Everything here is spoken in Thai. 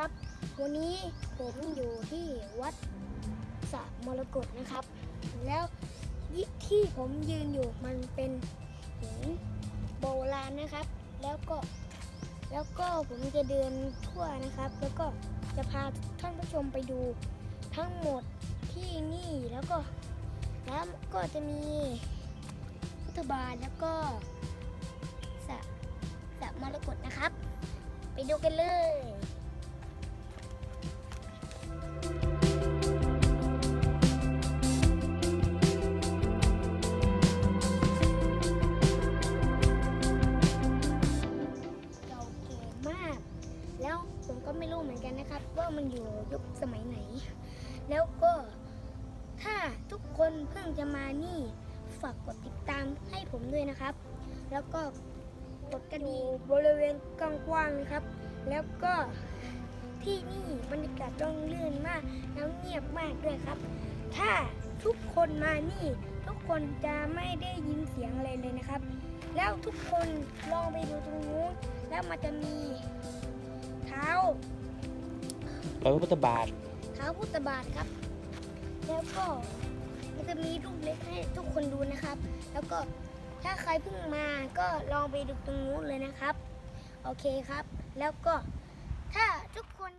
ครับ วันนี้ผมอยู่ที่วัดสระมรกตนะครับ แล้วที่ผมยืนอยู่มันเป็นหินโบราณนะครับ แล้วก็แล้วก็ผมจะเดินทั่วนะครับ แล้วก็จะพาท่านผู้ชมไปดูทั้งหมดที่นี่แล้วก็แล้วก็จะมีพุทธบาทแล้วก็สระสระมรกตนะครับ ไปดูกันเลย ผมก็ไม่รู้เหมือนกันนะครับ ว่ามันอยู่ยุคสมัยไหน แล้วก็ถ้าทุกคนเพิ่งจะมานี่ฝากกดติดตามให้ผมด้วยนะครับ แล้วก็กดกระดิ่งบริเวณกว้างๆนะครับ แล้วก็ที่นี่บรรยากาศร่มรื่นมากแล้วเงียบมากด้วยครับ ถ้าทุกคนมานี่ ทุกคนจะไม่ได้ยินเสียงอะไรเลยนะครับ แล้วทุกคนลองไปดูตรงนู้นแล้วมันจะมี อยพระพุทธบาทเท้าพุทธบาทครับ แล้วก็มันจะมีรูปเล็กให้ทุกคนดูนะครับ แล้วก็ถ้าใครเพิ่งมาก็ลองไปดูตรงนู้นเลยนะครับ โอเคครับ แล้วก็ถ้าทุกคน